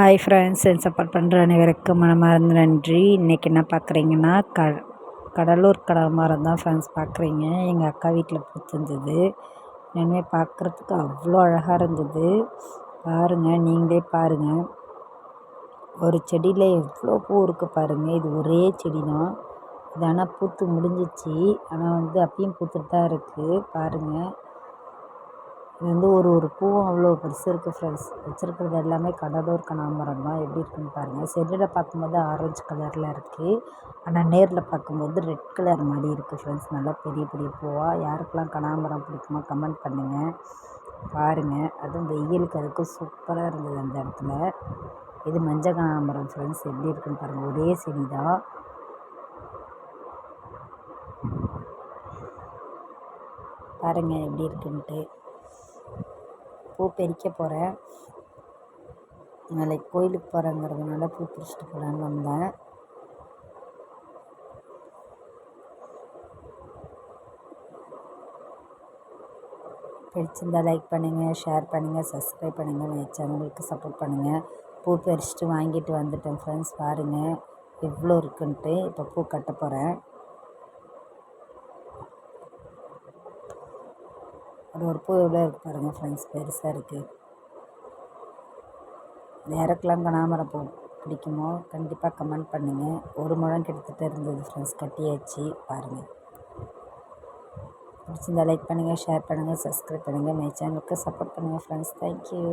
Hi friends என் support பண்ணுற அனைவருக்கும் மனமார்ந்த நன்றி. இன்றைக்கி என்ன பார்க்குறீங்கன்னா க கடலூர் கடமரம் தான் ஃப்ரெண்ட்ஸ் பார்க்குறீங்க. எங்கள் அக்கா வீட்டில் பிடிச்சிருந்தது இனிமேல் பார்க்குறதுக்கு அவ்வளோ அழகாக இருந்தது. பாருங்கள் நீங்களே பாருங்கள் ஒரு செடியில் எவ்வளோ பூ இருக்குது பாருங்கள் இது ஒரே செடி தான் இது ஆனால் பூத்து முடிஞ்சிச்சு. ஆனால் வந்து அப்பயும் பூத்துட்டு தான் இருக்குது பாருங்கள் இது வந்து ஒரு ஒரு பூவும் அவ்வளோ பெருசு இருக்குது ஃப்ரெண்ட்ஸ் வச்சுருக்கிறது எல்லாமே கடலூர் கனகாம்பரம் தான். எப்படி இருக்குன்னு பாருங்கள் செல்லில் பார்க்கும்போது ஆரஞ்சு கலரில் இருக்குது ஆனால் நேரில் பார்க்கும்போது ரெட் கலர் மாதிரி இருக்குது ஃப்ரெண்ட்ஸ் நல்லா பெரிய பெரிய பூவாக யாருக்கெல்லாம் கனகாம்பரம் பிடிக்குமோ கமெண்ட் பண்ணுங்கள் பாருங்கள் அதுவும் வெயிலுக்கு அதுக்கும் சூப்பராக இருந்தது அந்த இடத்துல. இது மஞ்சள் கனகாம்பரம் ஃப்ரெண்ட்ஸ் எப்படி இருக்குன்னு பாருங்கள் ஒரே செடி தான். பாருங்கள் எப்படி இருக்குன்ட்டு. பூ பறிக்க போகிறேன் நாளைக்கு கோயிலுக்கு போகிறேங்கிறதுனால பூ பறிச்சிட்டு போகலான்னு வந்தேன். பிடிச்சிருந்தால் லைக் பண்ணுங்கள் ஷேர் பண்ணுங்கள் சப்ஸ்கிரைப் பண்ணுங்கள் என் சேனலுக்கு சப்போர்ட் பண்ணுங்கள் பூ பறிச்சிட்டு வாங்கிட்டு வந்துட்டேன் ஃப்ரெண்ட்ஸ் பாருங்கள் எவ்வளோ இருக்குன்ட்டு இப்போ பூ கட்ட போகிறேன் ஒரு ஒரு பூ எவ்வளோ இருக்குது பாருங்கள் ஃப்ரெண்ட்ஸ் பெருசாக இருக்குது யாருக்கெல்லாம் கனகாமரம் பூ பிடிக்குமோ? கண்டிப்பாக கமெண்ட் பண்ணுங்கள் ஒரு முழம் கிட்டத்தட்ட இருந்தது ஃப்ரெண்ட்ஸ் கட்டியாச்சு பாருங்கள் பிடிச்சிருந்தா லைக் பண்ணுங்கள் ஷேர் பண்ணுங்கள் சப்ஸ்கிரைப் பண்ணுங்கள் மை சேனலுக்கு சப்போர்ட் பண்ணுங்கள் ஃப்ரெண்ட்ஸ் தேங்க்யூ